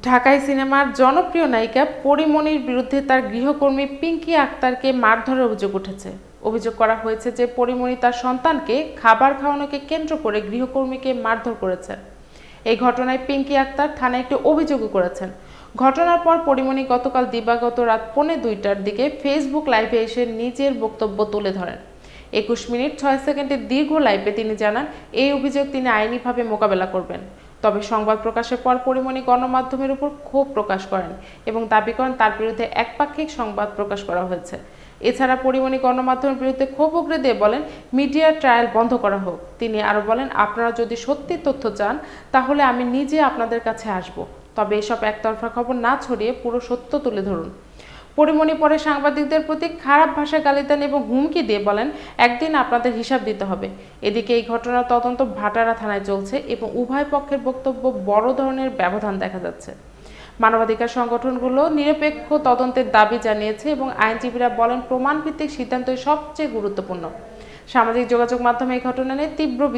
ঢাকাই সিনেমার জনপ্রিয় নায়িকা পরিমণির বিরুদ্ধে তার গৃহকর্মী পিঙ্কি আক্তারকে মারধরের অভিযোগ উঠেছে। অভিযোগ করা হয়েছে যে পরিমণি তার সন্তানকে খাবার খাওয়ানোকে কেন্দ্র করে গৃহকর্মীকে মারধর করেছেন এই ঘটনায় পিঙ্কি আক্তার থানায় একটি অভিযোগও করেছেন। ঘটনার পর পরিমণি গতকাল দিবাগত রাত পৌনে দুইটার দিকে ফেসবুক লাইভে এসে নিজের বক্তব্য তুলে ধরেন। একুশ মিনিট ছয় সেকেন্ডের দীর্ঘ লাইভে তিনি জানান, এই অভিযোগ তিনি আইনিভাবে মোকাবেলা করবেন। তবে সংবাদ প্রকাশের পর পরিমণি গণমাধ্যমের উপর ক্ষোভ প্রকাশ করেন এবং দাবি করেন তার বিরুদ্ধে একপাক্ষিক সংবাদ প্রকাশ করা হয়েছে। এছাড়া পরিমণি গণমাধ্যমের বিরুদ্ধে ক্ষোভ উগরে দিয়ে বলেন, মিডিয়া ট্রায়াল বন্ধ করা হোক। তিনি আরও বলেন, আপনারা যদি সত্যি তথ্য চান, তাহলে আমি নিজে আপনাদের কাছে আসব। তবে এসব একতরফা খবর না ছড়িয়ে পুরো সত্য তুলে ধরুন। পরিমণি পরে সাংবাদিকদের প্রতি খারাপ ভাষায় গালি দেন এবং হুমকি দিয়ে বলেন, একদিন আপনাদের হিসাব দিতে হবে। এদিকে এই ঘটনার তদন্ত ভাটারা থানায় চলছে এবং উভয় পক্ষের বক্তব্য বড় ধরনের ব্যবধান দেখা যাচ্ছে। মানবাধিকার সংগঠনগুলো নিরপেক্ষ তদন্তের দাবি জানিয়েছে এবং আইনজীবীরা বলেন, প্রমাণভিত্তিক সিদ্ধান্তই সবচেয়ে গুরুত্বপূর্ণ। সামাজিক যোগাযোগ মাধ্যমে এই ঘটনা নিয়ে তীব্র